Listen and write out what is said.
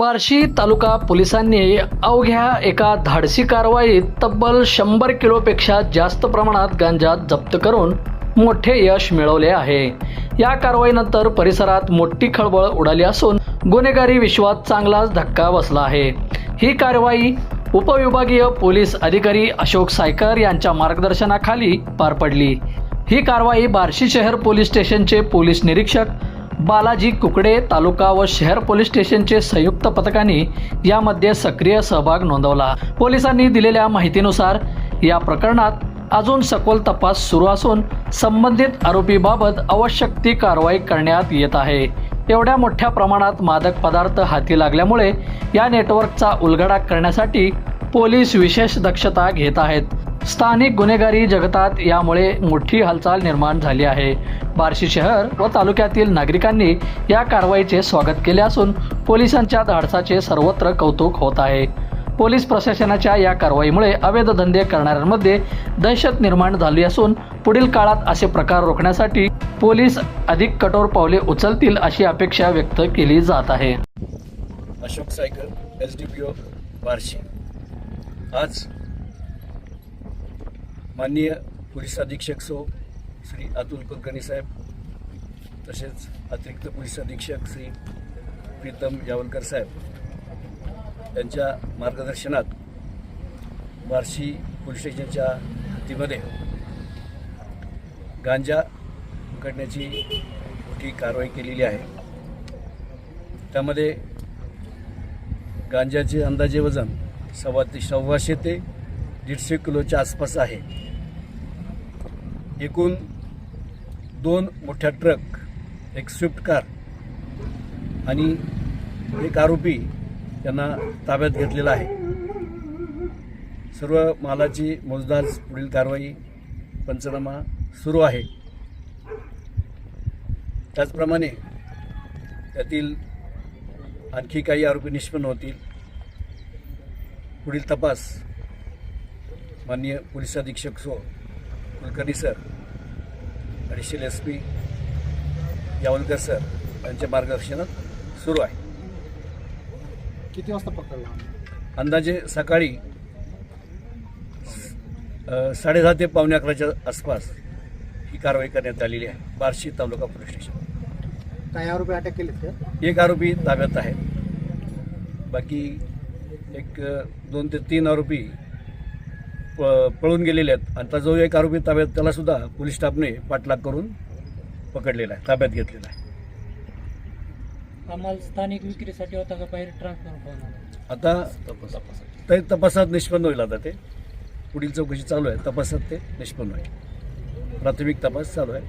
बार्शी तालुका पोलिसांनी अवघ्या एका धाडसी कारवाईत तब्बल शंभर किलोपेक्षा जास्त प्रमाणात गांजा जप्त करून मोठे यश मिळवले आहे. या कारवाईनंतर परिसरात मोठी खळबळ उडाली असून गुन्हेगारी विश्वात चांगलाच धक्का बसला आहे. ही कारवाई उपविभागीय पोलीस अधिकारी अशोक सायकर यांच्या मार्गदर्शनाखाली पार पडली. ही कारवाई बार्शी शहर पोलीस स्टेशनचे पोलीस निरीक्षक बालाजी कुकडे तालुका व शहर पोलीस स्टेशनचे संयुक्त पथकांनी यामध्ये सक्रिय सहभाग नोंदवला. पोलिसांनी दिलेल्या माहितीनुसार या प्रकरणात अजून सखोल तपास सुरू असून संबंधित आरोपीबाबत आवश्यक ती कारवाई करण्यात येत आहे. एवढ्या मोठ्या प्रमाणात मादक पदार्थ हाती लागल्यामुळे या नेटवर्कचा उलगडा करण्यासाठी पोलीस विशेष दक्षता घेत आहेत. स्थानिक गुन्हेगारी जगतात यामुळे मोठी हालचाल निर्माण झाली आहे. बार्शी शहर व तालुक्यातील नागरिकांनी या कारवाईचे स्वागत केले असून पोलिसांच्या धाडसाचे सर्वत्र कौतुक होत आहे. पोलीस प्रशासनाच्या या कारवाईमुळे अवैध धंदे करणाऱ्यांमध्ये दहशत निर्माण झाली असून पुढील काळात असे प्रकार रोखण्यासाठी पोलीस अधिक कठोर पावले उचलतील अशी अपेक्षा व्यक्त केली जात आहे. Ashok Saykal S D P O Barshi. आज माननीय पोलीस अधीक्षक सो श्री अतुल कुलकर्णी साहेब तसेच अतिरिक्त पोलीस अधीक्षक श्री प्रीतम यावलकर साहेब यांच्या मार्गदर्शनात बार्शी पोलीस स्टेशनच्या हद्दीमध्ये गांजा उकडण्याची मोठी कारवाई केलेली आहे. त्यामध्ये गांजाचे अंदाजे वजन सव्वा ते सव्वाशे ते दीडशे किलोच्या आसपास आहे. एकूण दोन मोठ्या ट्रक एक स्विफ्ट कार आणि एक आरोपी यांना ताब्यात घेतलेला आहे. सर्व मालाची मोजदार पुढील कारवाई पंचनामा सुरू आहे. त्याचप्रमाणे त्यातील आणखी काही आरोपी निष्पन्न होतील. पुढील तपास. माननीय पोलीस अधीक्षक so Kulkarni sir additional S P Yavalkar sir यांच्या मार्गदर्शनात सुरू आहे. किती वाजता पकडला अंदाजे सकाळी साडेदहा ते पावणे अकराच्या आसपास ही कारवाई करण्यात आलेली आहे बार्शी तालुका पोलीस स्टेशन. काही आरोपी अटक केलेत का? एक आरोपी ताब्यात आहे बाकी एक दोन ते तीन आरोपी प पळून गेलेले आहेत. आणि आता जो एक आरोपी ताब्यात त्याला सुद्धा पोलीस स्टाफने पाठलाग करून पकडलेला आहे ताब्यात घेतलेला आहे. आम्हाला स्थानिक विक्रीसाठी होता का बाहेर ट्रान्सफर होणार? आता ते तपासात निष्पन्न होईल आता ते. पुढील चौकशी चालू आहे. तपासात ते निष्पन्न होईल. प्राथमिक तपास चालू आहे.